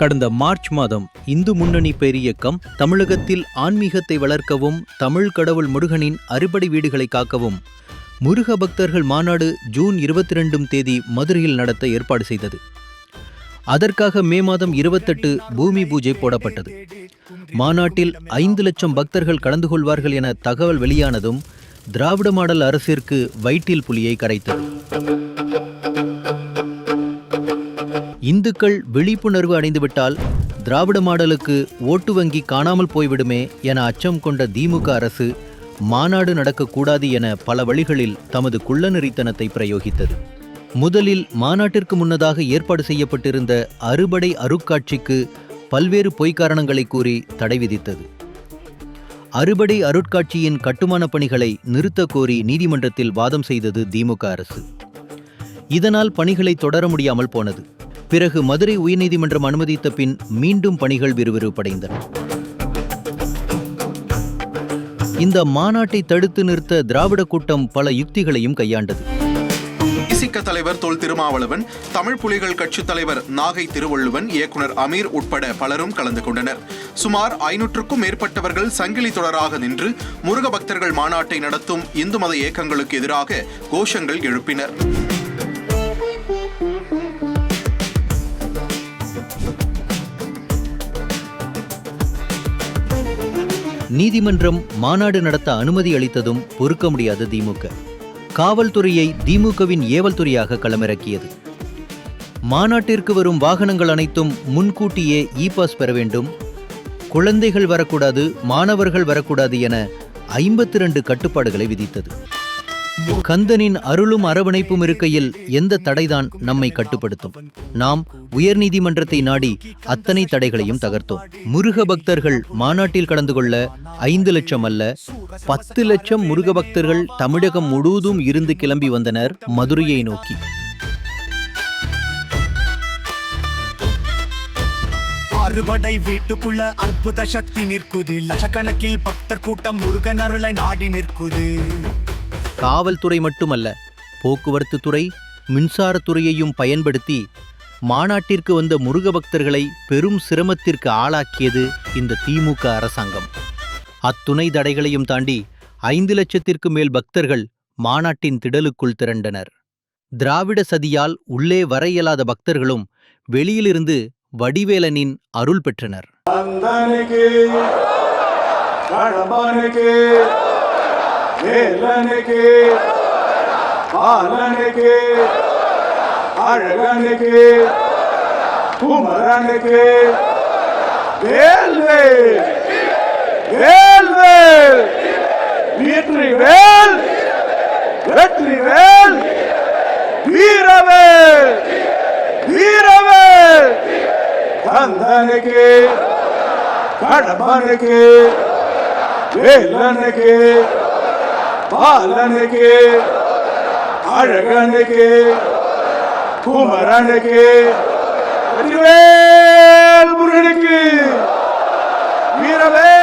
கடந்த மார்ச் மாதம் இந்து முன்னணி பேரியக்கம் தமிழகத்தில் ஆன்மீகத்தை வளர்க்கவும் தமிழ் கடவுள் முருகனின் அறுபடை வீடுகளை காக்கவும். முருக பக்தர்கள் மாநாடு ஜூன் இருபத்தி ரெண்டும் தேதி மதுரையில் நடத்த ஏற்பாடு செய்தது. அதற்காக மே மாதம் இருபத்தெட்டு பூமி பூஜை போடப்பட்டது. மாநாட்டில் ஐந்து லட்சம் பக்தர்கள் கலந்து கொள்வார்கள் என தகவல் வெளியானதும் திராவிட மாடல் அரசிற்கு வயிற்றில் புலியை கரைத்தது. இந்துக்கள் விழிப்புணர்வு அடைந்துவிட்டால் திராவிட மாடலுக்கு ஓட்டு வங்கி காணாமல் போய்விடுமே என அச்சம் கொண்ட திமுக அரசு மாநாடு நடக்கக்கூடாது என பல வழிகளில் தமது குள்ளநெறித்தனத்தை பிரயோகித்தது. முதலில் மாநாட்டிற்கு முன்னதாக ஏற்பாடு செய்யப்பட்டிருந்த அறுபடை அருட்காட்சிக்கு பல்வேறு பொய்க்காரணங்களை கூறி தடை விதித்தது. அறுபடை அருட்காட்சியின் கட்டுமானப் பணிகளை நிறுத்தக்கோரி நீதிமன்றத்தில் வாதம் செய்தது திமுக அரசு. இதனால் பணிகளை தொடர முடியாமல் போனது. பிறகு மதுரை உயர்நீதிமன்றம் அனுமதித்த பின் மீண்டும் பணிகள் விறுவிறுப்படைந்தன. இந்த மாநாட்டை தடுத்து நிறுத்த திராவிட கூட்டம் பல யுக்திகளையும் கையாண்டது. இசிக்க தலைவர் தொல் திருமாவளவன் தமிழ் புலிகள் கட்சித் தலைவர் நாகை திருவள்ளுவன் இயக்குனர் அமீர் உட்பட பலரும் கலந்து கொண்டனர். சுமார் ஐநூற்றுக்கும் மேற்பட்டவர்கள் சங்கிலி தொடராக நின்று முருக பக்தர்கள் மாநாட்டை நடத்தும் இந்து மத இயக்கங்களுக்கு எதிராக கோஷங்கள் எழுப்பினர். நீதிமன்றம் மாநாடு நடத்த அனுமதி அளித்ததும் பொறுக்க முடியாத திமுக. காவல்துறையை திமுகவின் ஏவல் துறையாக களமிறக்கியது. மாநாட்டிற்கு வரும் வாகனங்கள் அனைத்தும் முன்கூட்டியே இ பாஸ் பெற வேண்டும். குழந்தைகள் வரக்கூடாது மாணவர்கள் வரக்கூடாது என ஐம்பத்தி ரெண்டு கட்டுப்பாடுகளை விதித்தது. கந்தனின் அருளும் அரவணைப்பும் இருக்கையில் எந்த தடைதான் நம்மை கட்டுப்படுத்தும்? நாம் உயர்நீதிமன்றத்தை நாடி அத்தனை தடைகளையும் தகர்த்தோம். முருக பக்தர்கள் மாநாட்டில் கலந்து கொள்ள ஐந்து லட்சம் அல்ல பத்து லட்சம் முருக பக்தர்கள் தமிழகம் முழுவதும் இருந்து கிளம்பி வந்தனர் மதுரையை நோக்கி. அறுபடை வீட்டுக்குள்ள அற்புத சக்தி நிற்குது. லட்சக்கணக்கில் பக்தர் கூட்டம் முருகன் அருளை நாடி நிற்குது. காவல்துறை மட்டுமல்ல போக்குவரத்து துறை மின்சாரத்துறையையும் பயன்படுத்தி மாநாட்டிற்கு வந்த முருக பக்தர்களை பெரும் சிரமத்திற்கு ஆளாக்கியது இந்த திமுக அரசாங்கம். அத்துணை தடைகளையும் தாண்டி ஐந்து லட்சத்திற்கு மேல் பக்தர்கள் மாநாட்டின் திடலுக்குள் திரண்டனர். திராவிட சதியால் உள்ளே வர இயலாத பக்தர்களும் வெளியிலிருந்து வடிவேலனின் அருள் பெற்றனர். हेलन के, पालन के अड़गन के, कुमरन के railway railway military Vel military Vel Veer Vel Veer Vel Kandan के कड़बन के वेलन के பாலனுக்கு அழகனுக்கு குமரனுக்கு முருகனுக்கு வீரவே